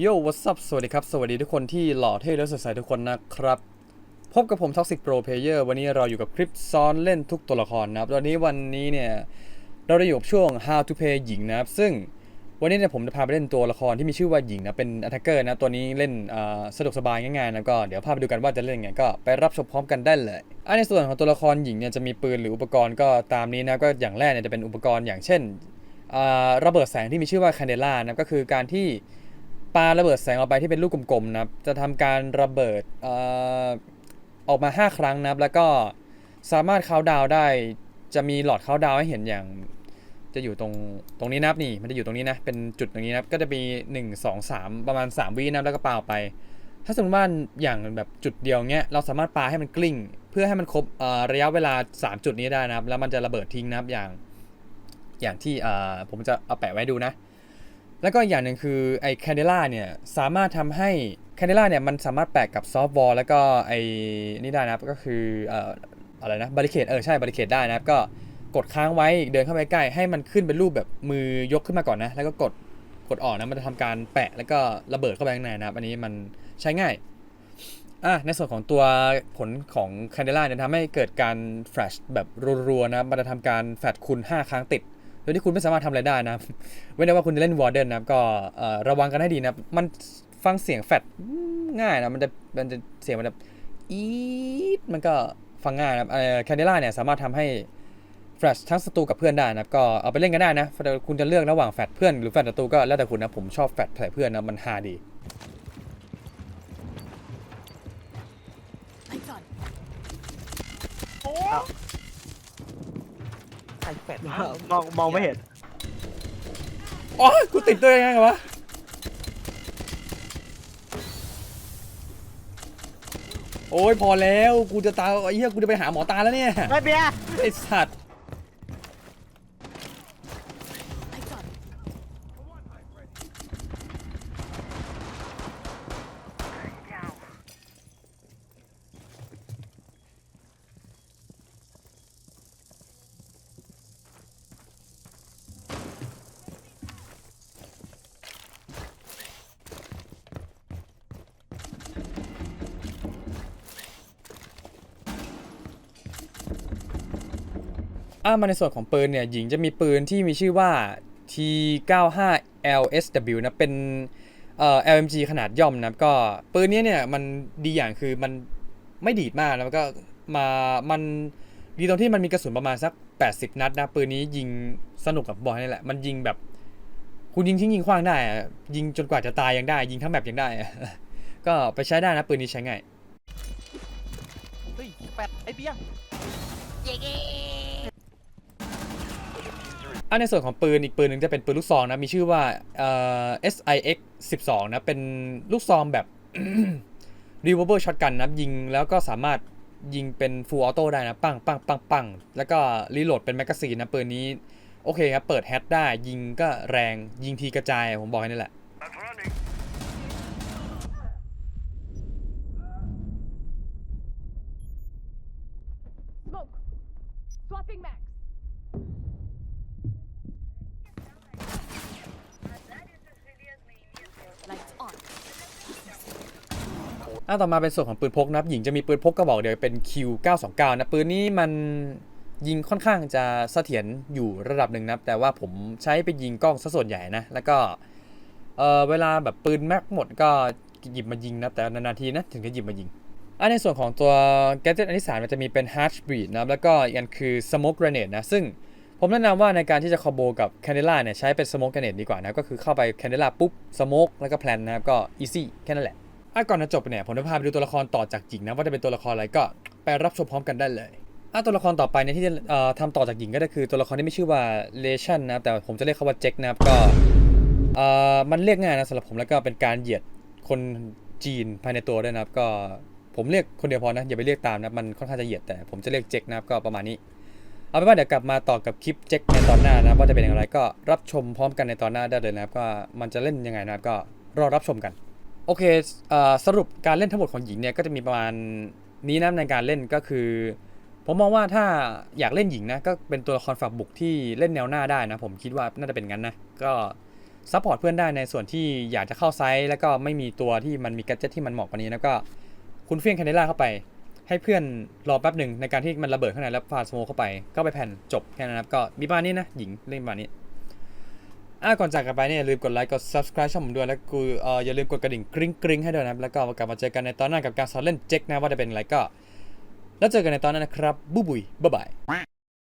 โย่ what's up สวัสดีครับ สวัสดีทุกคนที่หล่อเท่และสดใสทุกคนนะครับ พบกับผม Toxic Pro Player วันนี้เราอยู่กับคลิปซ้อนเล่นทุกตัวละครนะครับ ตอนนี้วันนี้เนี่ย เราได้อยู่กับช่วง How to Play หญิงนะครับ ซึ่งวันนี้เนี่ยผมจะพาไปเล่นตัวละครที่มีชื่อว่าหญิงนะ เป็น attacker นะ ตัวนี้เล่นสะดวกสบายง่ายๆนะก็เดี๋ยวพาไปดูกันว่าจะเล่นยังไงก็ไปรับชมพร้อมกันได้เลยอันในส่วนของตัวละครหญิงเนี่ยจะมีปืนหรืออุปกรณ์ก็ตามนี้นะ ก็อย่างแรกเนี่ยจะเป็นอุปกรณ์อย่างเช่นระเบิดแสงที่มีชื่อว่า Candela นะ ก็คือการที่ ปาระเบิดแสงออกไปที่เป็นลูกกลมๆนะครับ จะทำการระเบิดเออออกมา 5 ครั้งนะครับ แล้วก็สามารถเคาดาวได้ จะมีหลอดเคาดาวให้เห็นอย่าง จะอยู่ตรงตรงนี้นะครับนี่ มันจะอยู่ตรงนี้นะ เป็นจุดตรงนี้นะครับก็จะมี 1 2 3 ประมาณ 3วินะแล้วก็ปาออกไป ถ้าสมมติว่าอย่างแบบจุดเดียวเงี้ย เราสามารถปาให้มันกลิ้ง เพื่อให้มันครบระยะเวลา 3 จุดนี้ได้นะครับ แล้วมันจะระเบิดทิ้งนะครับอย่าง อย่างที่ผมจะเอาแปะไว้ดูนะ แล้วก็อย่างหนึ่งคือไอ้แคนเดล่าเนี่ยสามารถทำให้แคนเดล่าเนี่ยมันสามารถแปะกับซอฟต์วอลแล้วก็ไอ้นี่ได้นะก็คือเอ่ออะไรนะบาริเคดเออใช่บาริเคดได้นะครับก็กดค้างไว้เดินเข้าไปใกล้ให้มันขึ้นเป็นรูปแบบมือยกขึ้นมาก่อนนะ แล้วก็กดกดออกนะมันจะทำการแปะแล้วก็ระเบิดเข้าไปข้างในนะครับ อันนี้มันใช้ง่ายอะในส่วนของตัวผลของแคนเดล่าเนี่ยทำให้เกิดการแฟลชแบบรัวๆนะมันจะทำการแฟลชคุณ5 ครั้งติด โดยที่คุณไม่สามารถทำอะไรได้นะเว้นแต่ว่าคุณจะเล่นวอร์เดนนะก็ระวังกันให้ดีนะ มันฟังเสียงแฟดง่ายนะ มันจะมันจะเสียงมันแบบอีดมันก็ฟังง่ายนะแคนเดล่าเนี่ยสามารถทำให้แฟลชทั้งศัตรูกับเพื่อนได้นะก็เอาไปเล่นกันได้นะคุณจะเลือกระหว่างแฟดเพื่อนหรือแฟดศัตรูก็แล้วแต่คุณนะผมชอบแฟดใส่เพื่อนนะมันฮาดี ส่แฟดมองมองไม่เห็นอ๋อกูติดตัวยังไงวะโอ้ยพอแล้วกูจะตายไอ้เหี้ยกูจะไปหาหมอตาแล้วเนี่ยไม่เบียร์ไอ้สัตว์ อ่ามาในส่วนของปืนเนี่ยหญิงจะมีปืนที่มีชื่อว่า T95 LSW นะเป็นเอ่อ LMG ขนาดย่อมนะก็ปืนเนี้ยเนี่ยมันดีอย่างคือมันไม่ดีดมากแล้วก็มามันดีตรงที่มันมีกระสุนประมาณสัก 80 นัดนะปืนนี้ยิงสนุกกับบอลนี่แหละ มันยิงแบบคุณยิงทิ้งยิงขว้างได้อะยิงจนกว่าจะตายยังได้ ยิงทั้งแบบยังได้อะก็ไปใช้ได้นะปืนนี้ใช้ง่ายเฮ้ยแฟดไอ้เบียร์ อันในส่วนของปืนอีกปืนหนึ่งจะเป็นปืนลูกซองนะมีชื่อว่าเอ่อ SIX 12นะเป็นลูกซองแบบ revolver shotgun นะยิงแล้วก็สามารถยิงเป็น full auto ได้นะปังปังปังปังแล้วก็รีโหลดเป็นแมกกาซีนนะปืนนี้โอเคครับเปิดแฮตได้ยิงก็แรงยิงทีกระจายผมบอกให้นี่แหละ Smoke. Swapping max. อะต่อมาเป็นส่วนของปืนพกนะครับหญิงจะมีปืนพกกระบอกเดียวเป็น Q929 นะปืนนี้มันยิงค่อนข้างจะเสถียรอยู่ระดับหนึ่งนะแต่ว่าผมใช้ไปยิงกล้องซะส่วนใหญ่นะ แล้วก็เออเวลาแบบปืนแม็กหมดก็หยิบมายิงนะแต่นานๆทีนะถึงจะหยิบมายิงอันในส่วนของตัว gadget อันที่สามมันจะมีเป็น Hatch Breed นะครับแล้วก็อีกอันคือ Smoke Grenade นะซึ่งผมแนะนำว่าในการที่จะคอมโบกับ Candela เนี่ยใช้เป็น Smoke Grenade ดีกว่านะก็คือเข้าไป Candela ปุ๊บ Smoke แล้วก็ Plan นะครับก็ easy แค่นั้นแหละ อะก่อนจะจบเนี่ยผมจะพาไปดูตัวละครต่อจากหญิงนะว่าจะเป็นตัวละครอะไรก็ไปรับชมพร้อมกันได้เลยอะตัวละครต่อไปเนี่ยที่จะทำต่อจากหญิงก็คือตัวละครที่ไม่ชื่อว่าเลชั่นนะครับแต่ผมจะเรียกเขาว่าเจ็คนะครับก็มันเรียกง่ายนะสำหรับผมแล้วก็เป็นการเหยียดคนจีนภายในตัวด้วยนะครับ ก็ผมเรียกคนเดียวพอนะอย่าไปเรียกตามนะมันค่อนข้างจะเหยียดแต่ผมจะเรียกเจ็คนะครับก็ประมาณนี้เอาเป็นว่าเดี๋ยวกลับมาต่อกับคลิปเจ็คในตอนหน้านะว่าจะเป็นอย่างไรก็รับชมพร้อมกันในตอนหน้าได้เลยนะครับก็มันจะเล่นยังไงนะครับก็รอรับชมกัน โอเคอสรุปการเล่นทั้งหมดของหญิงเนี่ยก็จะมีประมาณนี้นะในการเล่นก็คือ ผมมองว่าถ้าอยากเล่นหญิงนะก็เป็นตัวละครฝักบุกที่เล่นแนวหน้าได้นะ ผมคิดว่าน่าจะเป็นงั้นนะก็ซัพพอร์ตเพื่อนได้ในส่วนที่อยากจะเข้าไซส์แล้วก็ไม่มีตัวที่มันมีแกจ็ตที่มันเหมาะกว่านี้แล้วก็คุณเฟี้ยงแคนเดล่าเข้าไป ให้เพื่อนรอแป๊บหนึ่งในการที่มันระเบิดข้างในแล้วฟาสโมเข้าไปก็ไปแผ่นจบแค่นั้นนะครับก็มีประมาณนี้นะหญิงเล่นประมาณนี้ อะก่อนจากกันไปเนี่ยอย่าลืมกดไลค์กด subscribe ช่องผมด้วยแล้วกูเอ่ออย่าลืมกดกระดิ่งกริ๊งกริ๊งให้ด้วยนะครับแล้วก็กลับมาเจอกันในตอนหน้ากับการสอนเล่นเจ็กนะว่าจะเป็นอะไรก็ แล้วเจอกันในตอนนั้นนะครับบ๊ายบายบ๊ายบาย